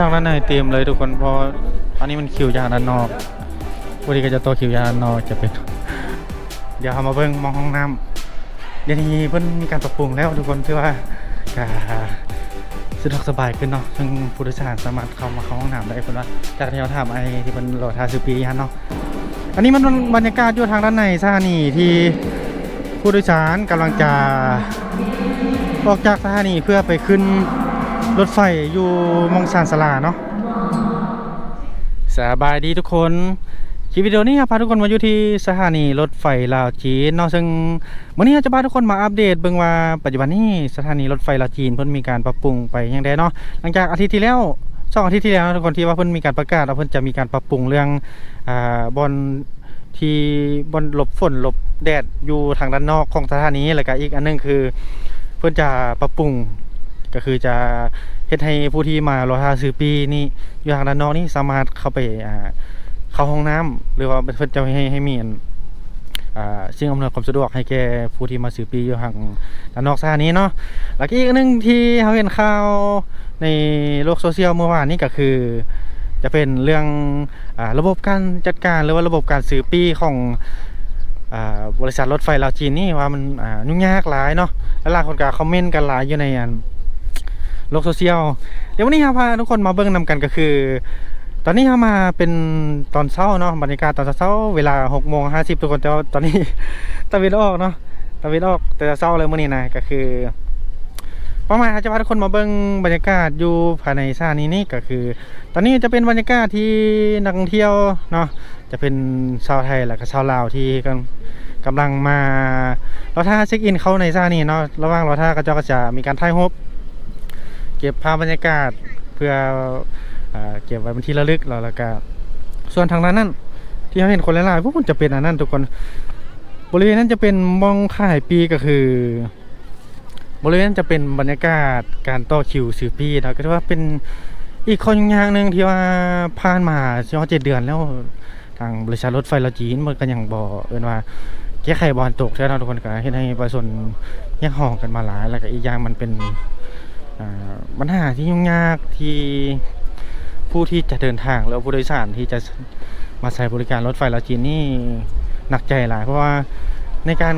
อยู่ทางด้านในเต็มเลยทุกคนเพราะอันนี้มันคิวยางด้านนอกวันนี้ก็จะโตวคิวยาด้านนอกจะเป็น เดี๋ยวเรามาเบิ่งมองห้องน้ำเดี๋ยวนี้เพิ่นมีการปรับปรุงแล้วทุกคนที่ว่าก็สะดวกสบายขึ้นเนาะซึ่งผู้โดยสารสามารถเข้ามาเข้าห้องน้ำได้เพิ่นว่าจากที่เราถามไอ้ที่มันรอทาซื้อปีฮันเนาะ อันนี้มันบรรยากาศอยู่ทางด้านในสถานีที่ผู้โดยสารกำลังจะออกจากสถานีเพื่อไปขึ้น รถไฟอยู่มองซานสลาเนาะสบายดีทุกคนคลิปวิดีโอนี้ครับพาทุกคนมาอยู่ที่สถานีรถไฟลาวจีนเนาะซึ่งวันนี้จะพาทุกคนมาอัปเดตเบิ่งว่าปัจจุบันนี้สถานีรถไฟลาวจีนเพิ่นมีการปรับปรุงไปยังไงเนาะหลังจากอาทิตย์ที่แล้วสองอาทิตย์ที่แล้วทุกคนที่ว่าเพิ่นมีการประกาศว่าเพิ่นจะมีการปรับปรุงเรื่องอ่าบอนที่บอนหลบฝนหลบแดดอยู่ทางด้านนอกของสถานีแล้วก็อีกอันหนึงคือ เพิ่นจะปรับปรุง ก็คือจะเฮ็ดให้ผู้ที่มารอท่าซื้อปีนี่อยู่ทางด้านนอกนี่สามารถเข้าไปอ่าเข้าห้องน้ำหรือว่าเพิ่นจะให้ให้มีอันอ่าสิ่งอำนวยความสะดวกให้แก่ผู้ที่มาซื้อปีอยู่ทางด้านนอกสถานีเนาะแล้วก็อีกนหนึงที่เขาเห็นข่าวในโลกโซเชียลเมื่อวานนี้ก็คือจะเป็นเรื่องอาระบบการจัดการหรือว่าระบบการซื้อปีของอ่าบริษัทรถไฟลาวจีนนี่ว่ามันอ่ายุ่งยากหลายเนาะแล้วหลายคนก็คอมเมนต์กันหลายอยู่ในอัน โลกโซเชียลเดี๋ยววันนี้ครับพาทุกคนมาเบิ่งนำกันก็คือ ตอนนี้เรามาเป็นตอนเช้าเนาะบรรยากาศตอนเช้าเวลาหกโมงห้าสิบทุกคนแต่ว่าตอนนี้ตะวันออกเนาะตะวันออกแต่เช้าเลยมื่อนี้นะก็คือประมาณจะพาทุกคนมาเบิ่งบรรยากาศอยู่ภายในสถานีนี้ก็คือ ตอนนี้จะเป็นบรรยากาศที่นักท่องเที่ยวเนาะจะเป็นชาวไทยและก็ชาวลาวที่กำกำลังมาเราท่าเช็คอินเข้าในสถานีเนาะระหว่างเราท่าก็จะก็จะมีการถ่ายรูป เก็บภาพบรรยากาศเพื่ออเก็บไว้เป็นที่ระลึกแล้วแล้วก็ส่วนทางด้านนั้นที่เราเห็นคนหลายๆพวกมันจะเป็นอันนั้นทุกคน บริเวณนั้นจะเป็นมองขายปีก็คือ บริเวณนั้นจะเป็นบรรยากาศการต่อคิวซื้อปีนะก็ถือว่าเป็นอีกคนอย่างหนึ่งที่ว่าผ่านมาช่วงเจ็ดเดือนแล้วทางบริษัทรถไฟลาจีนมันก็ยังบอกเอินว่าแก้ไขบอลตกใช่ไหมทุกคนก็เห็นให้ประชาชนแยกห้องกันมาหลายแล้วก็อีกอย่างมันเป็น ปัญหาที่ยุ่งยากที่ผู้ที่จะเดินทางแล้วผู้โดยสารที่จะมาใช้บริการรถไฟลาวจีนนี่หนักใจหลาย เพราะว่าในการ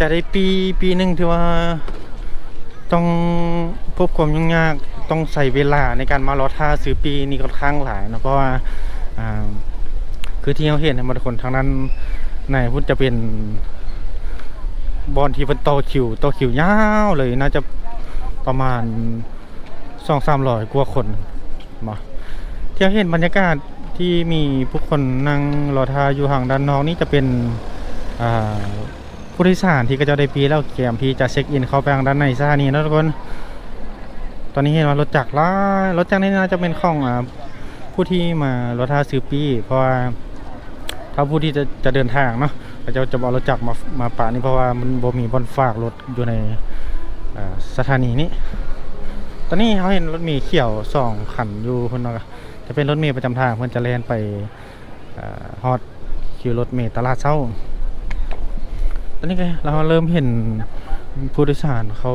จะได้ปีปีหนึ่งที่ว่าต้องพบความยุ่งยากต้องใส่เวลาในการมารอท่าซื้อปีนี่ค่อนข้างหลายนะเพราะว่าคือที่เราเห็นในบางคนทางนั้นในพุทธจะเป็นบอลที่เป็นต่อคิวโตคิวยาวเลยน่าจะ ประมาณสองสามร้อยกว่าคนมาเที่ยวเห็นบรรยากาศที่มีผู้คนนั่งรอทาอยู่ห่างด้านนอกนี่จะเป็นผู้โดยสารที่ก็จะได้ปีแล้วเกมที่จะเช็คอินเข้าไปทางด้านในสถานีนะทุกคน ตอนนี้เห็นว่ารถจักรละรถจักรนี่น่าจะเป็นของอผู้ที่มารถทาซื้อปี เพราะว่าถ้าผู้ที่จะจะเดินทางเนาะก็จะจะบอกรถจักรมามาปะนี่เพราะว่ามันบ่มีบอนฝากรถอยู่ใน สถานีนี้ ตอนนี้เขาเห็นรถเมล์เขียวสองขันอยู่คนเนาะจะเป็นรถเมล์ประจำทางเพื่อนจะแล่นไปฮอตคิวรถเมล์ตลาดเช้า ตอนนี้เราเริ่มเห็นผู้โดยสารเขา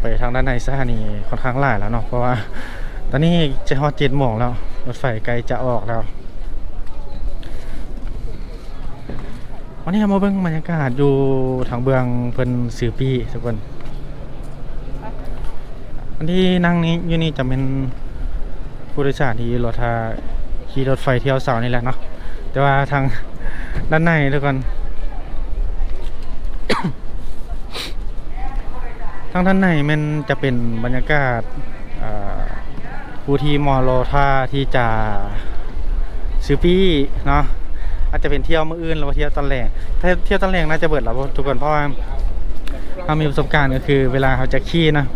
ไปทางด้านในสถานีค่อนข้างหลายแล้วเนาะเพราะว่า ตอนนี้จะฮอตเจ็ดโมงแล้ว รถไฟใกลจะออกแล้ววันนี้มาเบิ่งบรรยากาศอยู่ทางเบืองเพิ่นสือปีทุกคน อันที่นั่งนี้อยู่นี่จะเป็นผู้โดยสารที่รถทาขี่รถไฟเที่ยวเสานี่แหละเนาะแต่ว่าทางด้านในทุกคนทางด้านในมันจะเป็นบรรยากาศผู้ที่มอรอท่าที่จะซื้อปี้เนาะอาจจะเป็นเที่ยวมื้ออื่นหรือว่าเที่ยวตอนแรกถ้าเที่ยวตอนแรกน่าจะเบิดแล้วทุกคนเพราะว่าเรามีประสบการณ์ก็คือ เวลาเขาจะขี่นะ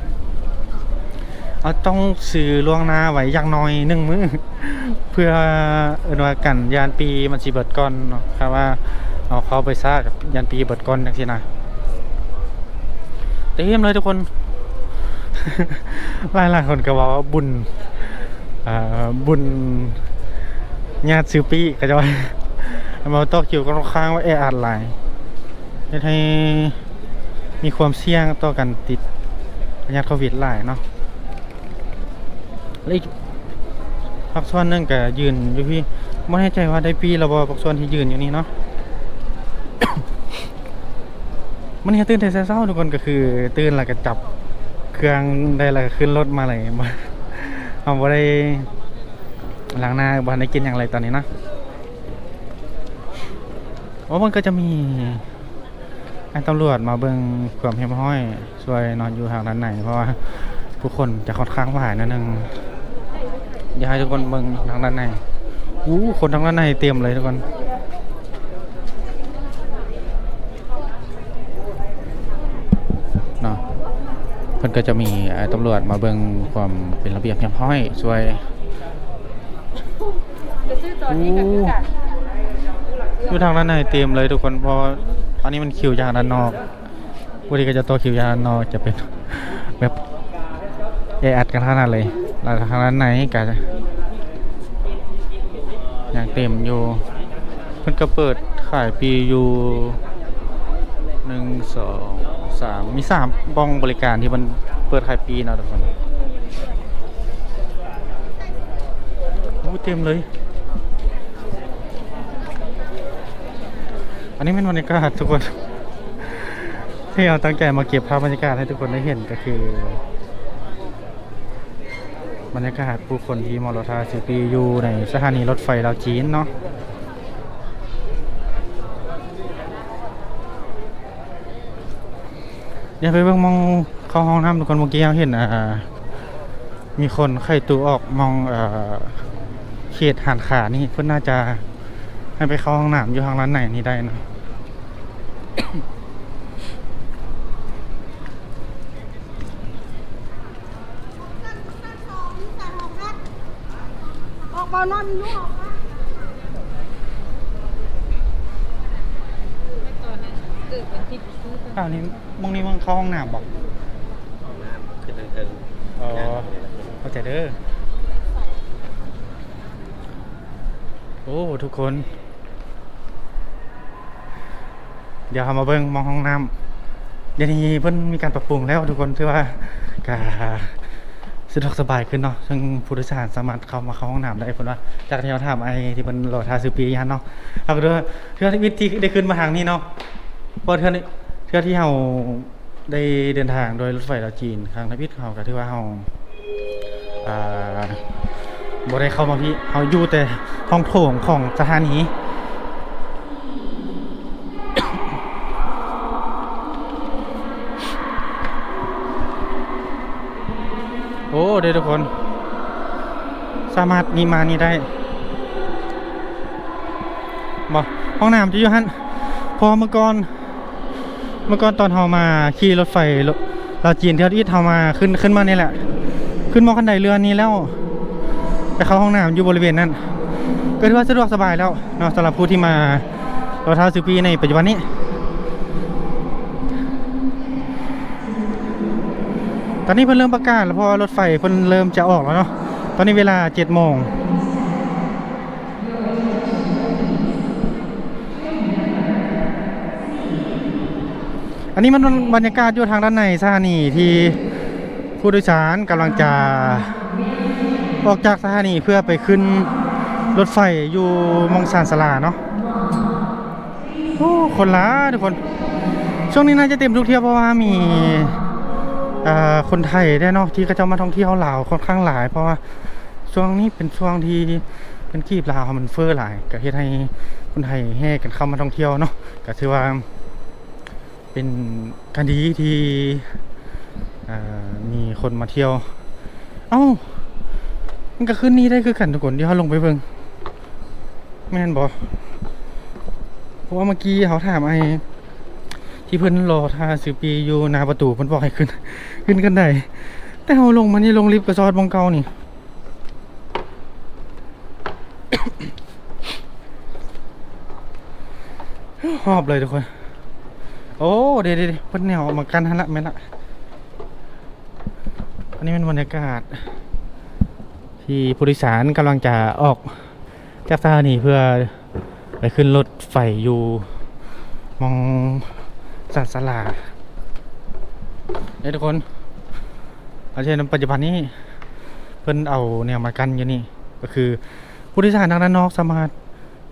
เอาต้องซื้อล่วงหน้าไว้อย่างน้อยหนึ่งมื้อเพื่อเอนว่ากันยานปีมันสิเบิดก่อนเนาะครับว่าเอาเขาไปซากยานปีเบิดก่อนจังซี่นะเต็มเลยทุกคนหลายหลายๆคนก็บอกว่าบุญอ่าบุญญาติซื้อปีก็จะว่ามาต่อคิวก็ค่อนข้างว่าแออัดหลายเฮ็ดให้มีความเสี่ยงต่อการติดพยาธิโควิดหลายเนาะ แล้วอีกพักส่วนหนึงก็ยืนอยู่พี่ไม่แน่ใจว่าได้ปีแล้วบ่พักส่วนที่ยืนอยู่นี่เนาะมันเนี่ยตื่นแต่เช้าทุกคนก็คือตื่นแล้วก็จับเครื่องได้แล้วก็ขึ้นรถมาเลยมาเอาบ่ได้ล้างหน้าบ่ได้กินอย่างไรตอนนี้นะโอ้มันก็จะมีไอ้ตำรวจมาเบิ่งความเรียบร้อยช่วยนอนอยู่ทางด้านในเพราะว่าผู้คนจะค่อนข้างหวายนิดนึง ยากให้ทุกคนเบิ่งทางด้านในอู้คนทางด้านในเตรียมเลยทุกคนเนาะเพิ่นก็จะมีตำรวจมาเบิ่งความเป็นระเบียบเรียบร้อยช่วยอู้คนอยู่ทางด้านในเต็มเลยทุกคนเพราะอันนี้มันคิวยางด้านนอกผู้ที่ก็จะตัวคิวยางด้านนอกจะเป็นแบบแออัดกันขนาดเลย แล้วทางด้านในก็จะอย่างเต็มอยู่ เพิ่นก็เปิดขายปีอยู่หนึ่งสองสามมีสามบ้องบริการที่มันเปิดขายปีเนาะทุกคนโอ้เต็มเลย อันนี้เป็นบรรยากาศทุกคนที่เราตั้งใจมาเก็บภาพบรรยากาศให้ทุกคนได้เห็นก็คือ บรรยากาศผู้คนที่มอลทาสิปียูในสถานีรถไฟลาวจีนเนาะอย่าไปเบิ่งมองเข้าห้องน้ำทุกคนเมื่อกี้เราเห็นอ่ามีคนไข่ตูออกมองเอ่อเขตหันขานี่เพื่อนน่าจะให้ไปเข้าห้องน้ำอยู่ทางร้านไหนนี่ได้นะ ออกมานอนอยู่ออกมาตอนนั้นเกิดวันที่ไปซื้อตอนอ้าวนี่มองนี้มึงเข้าห้องน้ำบอกน้ำขึ้นเทิงอ๋อ เข้าใจเด้อ โอ้ ทุกคน เดี๋ยวเรามาเบิ่งมองห้องน้ำเดี๋ยวนี้เพิ่นมีการปรับปรุงแล้วทุกคนถือว่ากา สะดวกสบายขึ้นเนาะซึ่งผู้โดยสารสามารถเข้ามาเข้าห้องน้ำได้เพิ่นว่า จากที่เราถามไอ้ที่เพิ่นรอทาซูปียันเนาะเอาก็เด้อเทื่อที่วิธีได้ขึ้นมาทางนี้เนาะเพราะเทื่อนี้เทื่อที่เฮาได้เดินทางโดยรถไฟลาวจีนครั้งทพิษเฮาก็ถือว่าเฮาบ่ได้เข้ามาพี่เฮาอยู่แต่ห้องโถงของสถานี เด้ทุกคน สามารถนี่มานี่ได้บ่ห้องน้ำจะอยู่หันพอเมื่อก่อนเมื่อก่อนตอนเฮามาขี่รถไฟเราจีนเที่ยวที่เฮามาขึ้นขึ้นมานี่แหละ ขึ้นมอคันไดเรือนี้แล้วไปเข้าห้องน้ำอยู่บริเวณนั้นก็ถือว่าสะดวกสบายแล้วเนาะสำหรับผู้ที่มาเราท้าซื้อปีในปัจจุบันนี้ อนนี้เพิ่นเริ่มประกาศแล้วพราะว่ารถไฟเพิ่นเริ่มจะออกแล้วเนาะตอนนี้เวลาเจ็ดโมงอันนี้มันบรรยากาศอยู่ทางด้านในสถานีที่ผู้โดยสารกำลังจะออกจากสถานีเพื่อไปขึ้นรถไฟอยู่มองสานสลาเนาะโอ้คนละทุกคน ช่วงนี้น่าจะเต็มทุกเที่ยวเพราะว่ามี คนไทยได้เนาะที่เขาจะมาท่องเที่ยวลาวค่อนข้างหลาย เพราะว่าช่วงนี้เป็นช่วงที่เป็นกีบลาวมันเฟ้อหลายก็เฮ็ดให้คนไทยแห่กันเข้ามาท่องเที่ยวเนาะก็ถือว่าเป็นการดีที่มีคนมาเที่ยว เอ้า มันก็ขึ้นนี่ได้คือกันทุกคนที่เขาลงไปเบิ่งแม่นบ่เพราะว่าเมื่อกี้เขาถามไอ้ ที่เพิ่นรอท่าซื้อปีอยู่หน้าประตูเพิ่นบอกให้ขึ้น ขึ้นกันได้แต่เอาลงมานี่ลงลิฟต์กับซอดบองเกานี่หอบเลยทุกคน โอ้เดี๋ยวเดี๋ยวเดี๋ยวเพิ่นแนวออกมากันทันละแม่ละอันนี้เป็นบรรยากาศ ที่ผู้โดยสารกำลังจะออกจากสถานีเพื่อไปขึ้นรถไฟอยู่มอง ศาสลาเนี่ยทุกคนอาเช่นปัจจุบันนี้ เพิ่นเอาแนวมากันอยู่นี่ก็คือผู้โดยสารทางด้านนอกสามารถ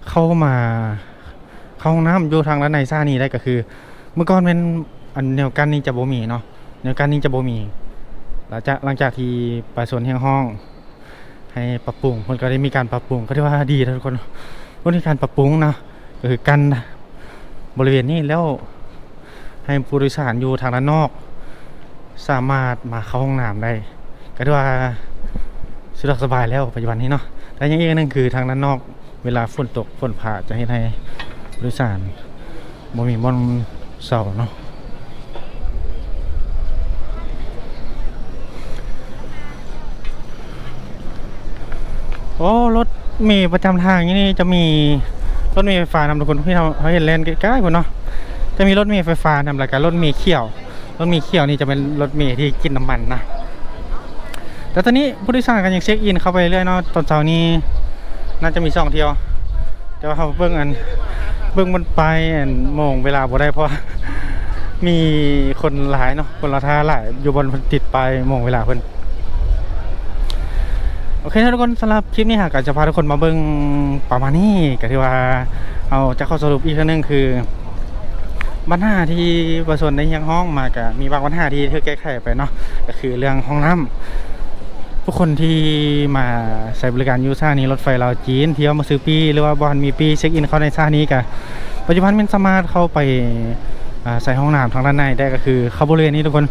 เข้ามาเข้าห้องน้ำอยู่ทางด้านในซ่านี้ได้ก็คือ เมื่อก่อนเป็นอันแนวกันนี้จะบ่มีเนาะแนวกันนี้จะบ่มี หลังจากหลังจากที่ประชาชนแห่งห้อง ให้ปรับปรุงเพิ่นก็ได้มีการปรับปรุงก็ถือว่าดีทุกคนเพิ่นมีการปรับปรุงนะก็คือกันบริเวณนี้แล้ว ให้ผู้โดยสารอยู่ทางด้านนอก สามารถมาเข้าห้องน้ำได้ก็ถือว่าสะดวกสบายแล้วปัจจุบันนี้เนาะแต่อยังอีกอันหนึงคือทางด้านนอก เวลาฝนตกฝนผ่าจะให้ให้ผู้โดยสารบ่มีบ่อนเสาเนาะโอ้รถมล์ประจำทางนี่จะมีรถมล์ไฟฟ้านำทุกคนที่เราเขาเห็นเลนใกล้ๆคนเนาะ จะมีรถเมล์ไฟฟ้านำรายการรถเมล์เขียว รถเมล์เขียวนี่จะเป็นรถเมล์ที่กินน้ำมันนะ แต่ตอนนี้ผู้โดยสารกันยังเช็คอินเข้าไปเรื่อยเนาะ ตอนเช้านี้น่าจะมีสองเที่ยวแต่ว่าเขาเบิ่งอันเบิ่งมันไปอันโมงเวลาบ่ได้เพราะมีคนหลายเนาะ คนละท่าหลายอยู่บนติดไปโมงเวลาเพิ่นโอเคทุกคนสำหรับคลิปนี้หากจะพาทุกคนมาเบิ่งประมาณนี้ก็ที่ว่าเอาจะเข้าสรุปอีกครั้งนึงคือ ปัญหาที่ประชาชนในยังห้องมาก็มีบางปัญหาที่เธอแก้ไขไปเนาะก็คือเรื่องห้องน้ำผู้คนที่มาใช้บริการยูซ่านี้รถไฟลาวจีนเที่ยวมาซื้อปีหรือว่าบอลมีปีเช็คอินเข้าในซ่านี้ก็ปัจจุบันมันสามารถเข้าไปใส่ห้องน้ำทางด้านในได้ก็คือเข้าบริเวณนี้ทุกคน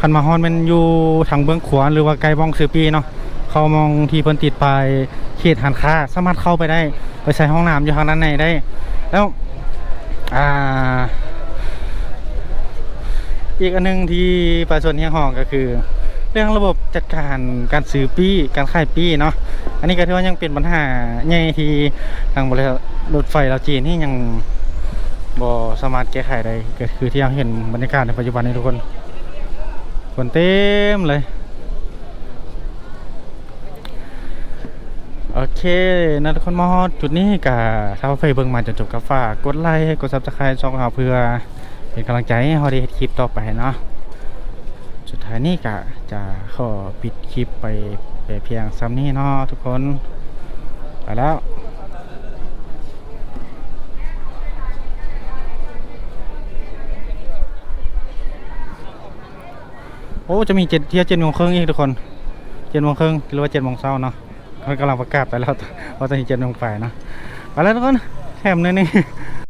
คันมาฮอนมันอยู่ทางเบื้องขวาหรือว่าไกลบ้องซื้อปีเนาะเขามองที่เพิ่นติดไปายเขตหันค้าสามารถเข้าไปได้ ไปใช้ห้องน้ำอยู่ทางด้านในได้ แล้วอ่า อีกอันหนึงที่ประชาชนเฮียงห้องก็คือ เรื่องระบบจัดการการซื้อปี้การขายปี้เนาะอันนี้ก็ถือว่ายังเป็นปัญหาใหญ่ที่ทางบริษัทรถไฟเราวจีนที่ยังบ่สามารถแก้ไขได้ก็คือที่ยังเห็นบรรยากาศในปัจจุบันนี้ทุกคนคนเต็มเลยโอเคนะทุกคนมอดจุดนี้กับถ้าไปเบิ่งมาจนจบกับฝากกดไลค์กดซับสไครต์ช่องเราเพื่อ เป็นกำลังใจให้เราได้เฮ็ดคลิปต่อไปเนาะสุดท้ายนี้ก็จะขอปิดคลิปไปไปเพียงซ้ำนี้เนาะทุกคนไปแล้วโอ้จะมีเจ็ดเที่ยวเจ็ดโมงครึ่งอีกทุกคนเจ็ดโมงครึ่งหรือว่าเจ็ดโมงเช้าเนาะเขากำลังประกาศไปแล้วว่าตอนนี้เจ็ดโมงไปเนาะไปแล้วทุกคนแถมหนิดนึง